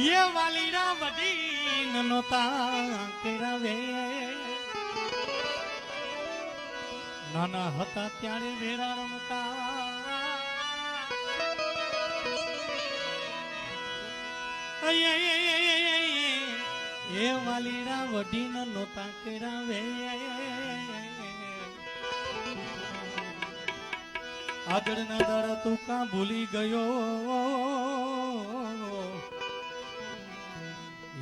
એ વાલીના વડીન નોતા કેરાવે નાના હતા ત્યારે ભેરા રમતા એ વાલીરા વડીન નોતા કેરાવે આગળના દાડા તું કાં ભૂલી ગયો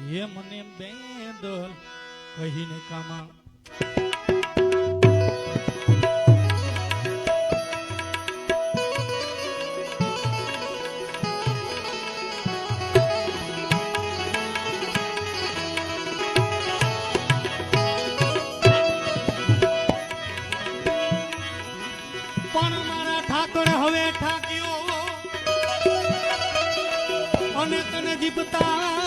એ મને બેદલ કહીને કામા. હવે ઠાક્યો. અને તને જીપતા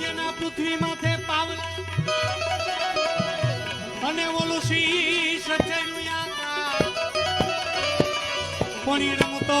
જેના પૃથ્વી માથે પાવન. અને ઓલું શીશ ચડ્યું પણ રમતો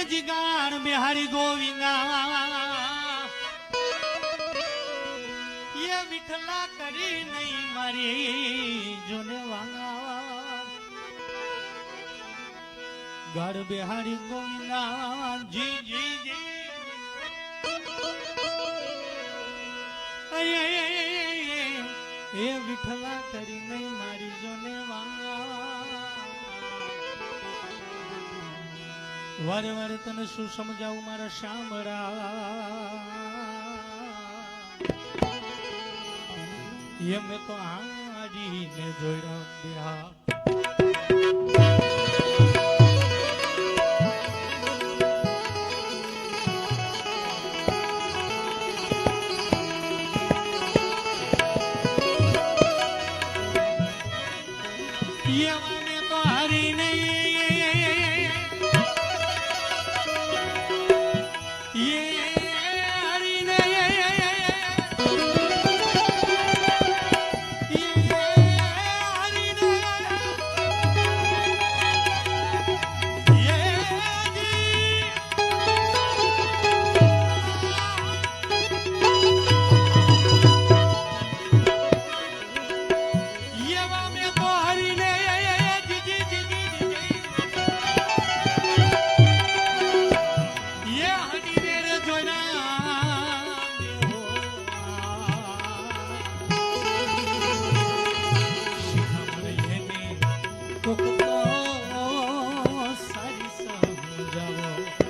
એ જીગાર બિહારી ગોવિંદા. એ વિઠલા કરી નહીં મારી જોને વાંગા. ગાર બિહારી ગોવિંદા, જી જી જી. એ વિઠલા કરી નહીં મારી જોને વાંગા. વારે વારે તને શું સમજાવું મારા શામળા? એ મેં તો હાડીને જોડ્યા દેહા যাব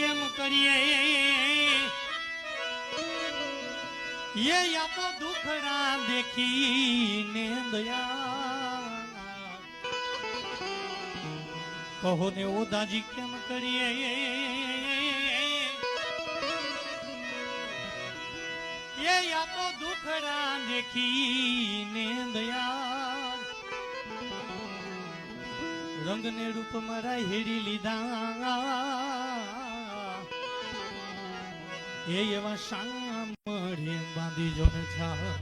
કેમ કરીએ? એ આપો દુખડા દેખીને દયા. કહો ને ઓદાજી કેમ કરીએ? એ આપો દુખડા દેખીને દયા. રંગને રૂપમાં હેરી લીધા. এই এবার সাংয়া মরে বাঁধি জমে ছাড়া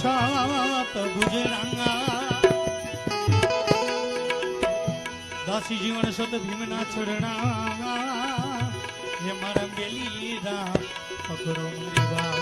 সাত বুঝে রাঙা দাসী জীবন সত ভীম না ছোড়না हे मरम बेली दा पकड़ो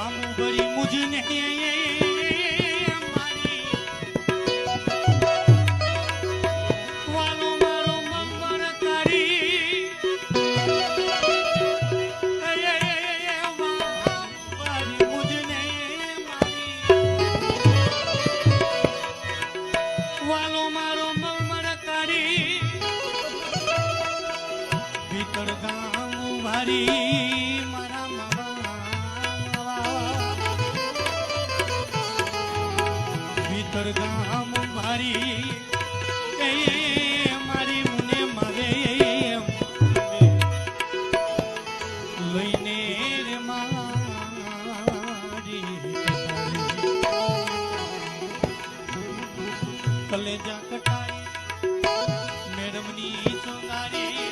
વાવું ભરી મુજને ગામ મારી મારી મને મારે લઈને રે મારી. કલેજા કટાઈ મેડમની સોનારી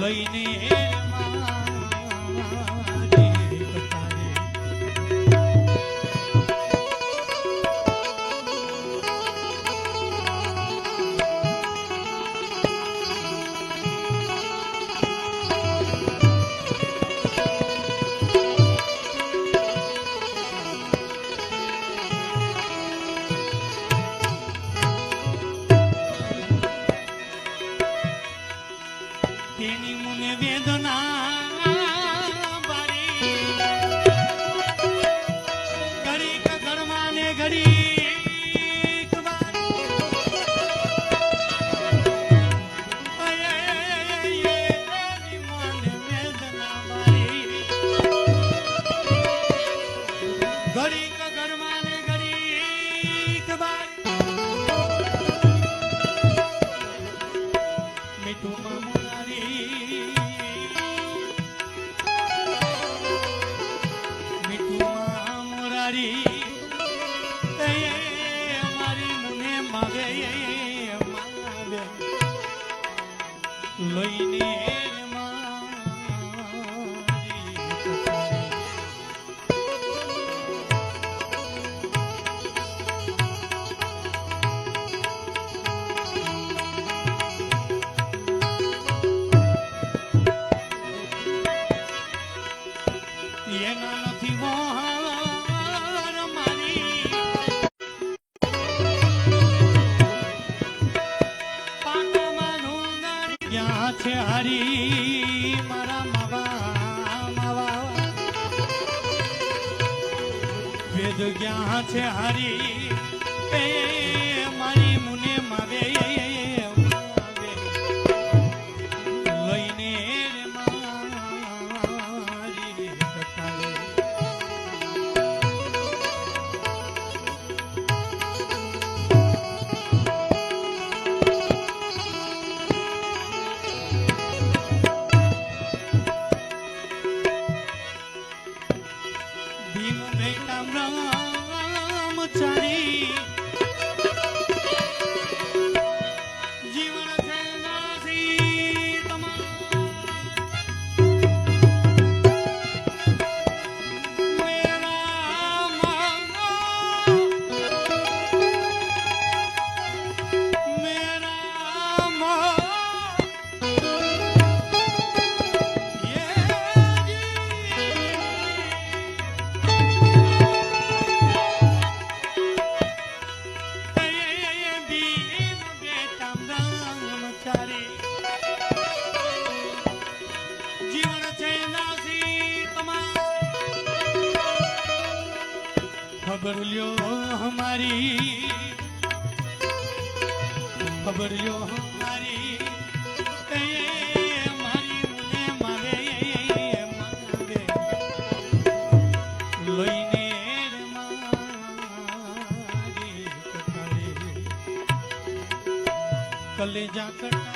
લઈને 变得难。વેદ ક્યાં છે હરી? એ મારી મુને મારે ભીમ ભેટા બ્રહ્મચારી. जाकर